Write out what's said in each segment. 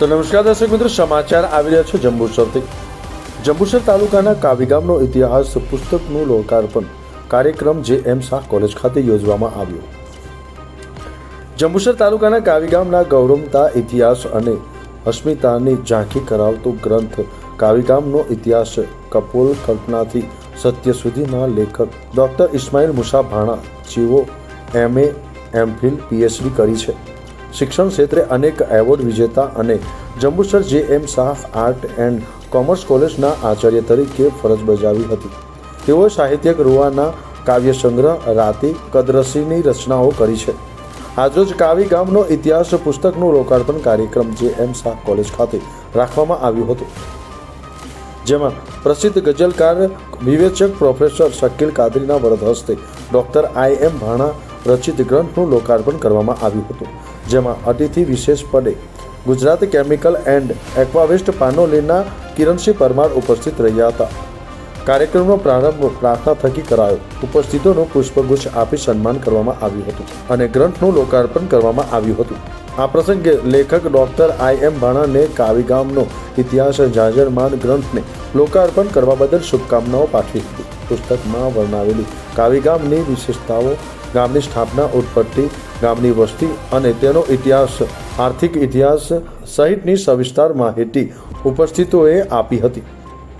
તો નમસ્કાર દર્શક મિત્રો, સમાચાર આવી રહ્યા છે જંબુસરથી. જંબુસર તાલુકાના કાવી ગામનો ઇતિહાસ પુસ્તકનું લોકાર્પણ કાર્યક્રમ જે એમ શાહ કોલેજ ખાતે યોજવામાં આવ્યો. જંબુસર તાલુકાના કાવી ગામના ગૌરવતા, ઇતિહાસ અને અસ્મિતાની ઝાંખી કરાવતો ગ્રંથ કાવી ગામનો ઇતિહાસ કપોલ કલ્પનાથી સત્ય સુધીના લેખક ડૉક્ટર ઇસ્માઇલ મુસા ભાણા જેઓ એમએ એમફિલ પીએચડી કરી છે. શિક્ષણ ક્ષેત્રે અનેક એવોર્ડ વિજેતા અને Jambusar J M Shah art and commerce કોલેજના આચાર્ય તરીકે ફરજ બજાવી હતી. તેઓએ સાહિત્યક રૂવાના કાવ્ય સંગ્રહ રાતી કદરસીની રચનાઓ કરી છે. આજરોજ કાવી ગામનો ઇતિહાસ પુસ્તકનું લોકાર્પણ કાર્યક્રમ જે એમ શાહ કોલેજ ખાતે રાખવામાં આવ્યું હતું. જેમાં પ્રસિદ્ધ ગઝલકાર, વિવેચક પ્રોફેસર શકીલ કાદરીના વરદ હસ્તે ડૉક્ટર આઈ એમ ભાણા રચિત ગ્રંથનું લોકાર્પણ કરવામાં આવ્યું હતું. જેમાં અતિથિ વિશેષ પદે ગુજરાત કેમિકલ એન્ડ એક્વાવેસ્ટ પાનોલીના કિરણસિંહ પરમાર ઉપસ્થિત રહ્યા હતા. કાર્યક્રમનો પ્રારંભ પ્રાર્થના થકી કરાયો. ઉપસ્થિતોનું પુષ્પગુચ્છ આપી સન્માન કરવામાં આવ્યું હતું અને ગ્રંથનું લોકાર્પણ કરવામાં આવ્યું હતું. આ પ્રસંગે લેખક ડોક્ટર આઈ એમ ભાણાને કાવીગામનો ઇતિહાસ જાજરમાન ગ્રંથને લોકાર્પણ કરવા બદલ શુભકામનાઓ પાઠવી હતી. પુસ્તકમાં વર્ણવેલી કાવીગામની વિશેષતાઓ, ગામની સ્થાપના ઉત્પત્તિ ગામની વસ્તી અને તેનો ઇતિહાસ, આર્થિક ઇતિહાસ સહિતની સવિસ્તાર માહિતી ઉપસ્થિતોએ આપી હતી.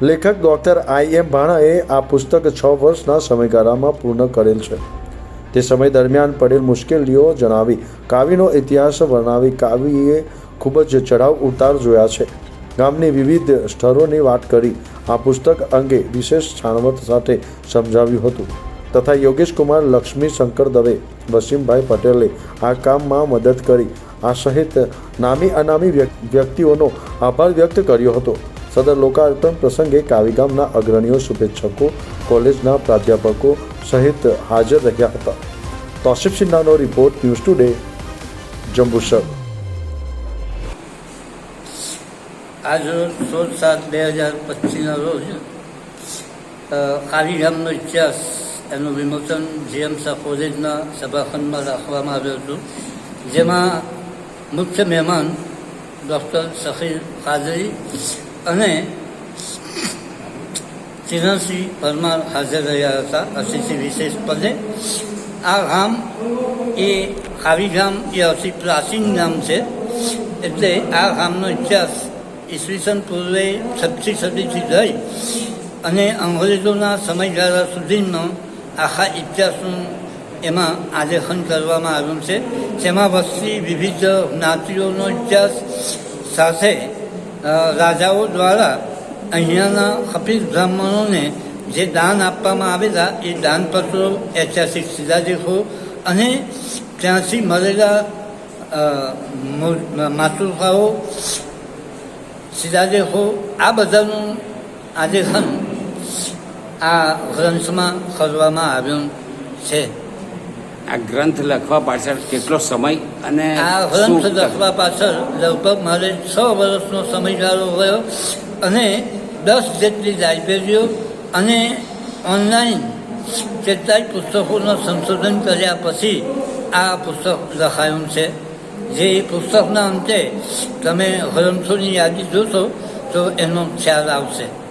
લેખક ડૉક્ટર આઈ એમ ભાણાએ આ પુસ્તક છ વર્ષના સમયગાળામાં પૂર્ણ કરેલ છે. તે સમય દરમિયાન પડેલ મુશ્કેલીઓ જણાવી કાવીનો ઇતિહાસ વર્ણવી કાવીએ ખૂબ જ ચઢાવ ઉતાર જોયા છે. ગામની વિવિધ સ્થળોની વાત કરી આ પુસ્તક અંગે વિશેષ છાણવટ સાથે સમજાવ્યું હતું. તથા યોગેશ કુમાર, લક્ષ્મી શંકર દવે, વસીમભાઈ પટેલે આ કામમાં મદદ કરી. આ સહિત નામી અનામી વ્યક્તિઓનો આભાર વ્યક્ત કર્યો હતો. સદર લોકાર્પણ પ્રસંગે કાવીગામના અગ્રણીઓ શુભેચ્છકો, કોલેજના પ્રાધ્યાપકો સહિત હાજર રહ્યા હતા. તોસિફ સિન્હાનો રિપોર્ટ ન્યૂઝ ટુડે, જંબુસર. આજ સોળ સાત બે હજાર પચીસના રોજ ગામનો ઇતિહાસ એનું વિમોચન જીએમ કોલેજના સભાખંડમાં રાખવામાં આવ્યું હતું, જેમાં મુખ્ય મહેમાન ડૉક્ટર સખીર કાદરી અને ચિરણસિંહ પરમાર હાજર રહ્યા હતા, અતિથિ વિશેષ પદે. આ ગામ એ ખાવી ગામ, એ અતિ પ્રાચીન ગામ છે. એટલે આ ગામનો ઇતિહાસ ઈસવીસન પૂર્વે છઠ્ઠી સદીથી લઈ અને અંગ્રેજોના સમયગાળા સુધીનો આખા ઇતિહાસનું એમાં આલેખન કરવામાં આવ્યું છે. જેમાં વસ્તી, વિવિધ જ્ઞાતિઓનો ઇતિહાસ સાથે રાજાઓ દ્વારા અહીંયાના ખપીર બ્રાહ્મણોને જે દાન આપવામાં આવેલા, એ દાનપત્રો ઐતિહાસિક શિલાલેખો અને ત્યાંથી મળેલા માતૃકાઓ શિલાલેખો, આ બધાનું આલેખન આ ગ્રંથમાં કરવામાં આવ્યું છે. આ ગ્રંથ લખવા પાછળ કેટલો સમય અને આ ગ્રંથ લખવા પાછળ લગભગ મારે છ વર્ષનો સમયગાળો ગયો અને દસ જેટલી લાઇબ્રેરીઓ અને ઓનલાઈન કેટલાય પુસ્તકોનું સંશોધન કર્યા પછી આ પુસ્તક લખાયું છે. જે પુસ્તકના અંતે તમે ગ્રંથોની યાદી જોશો તો એનો ખ્યાલ આવશે.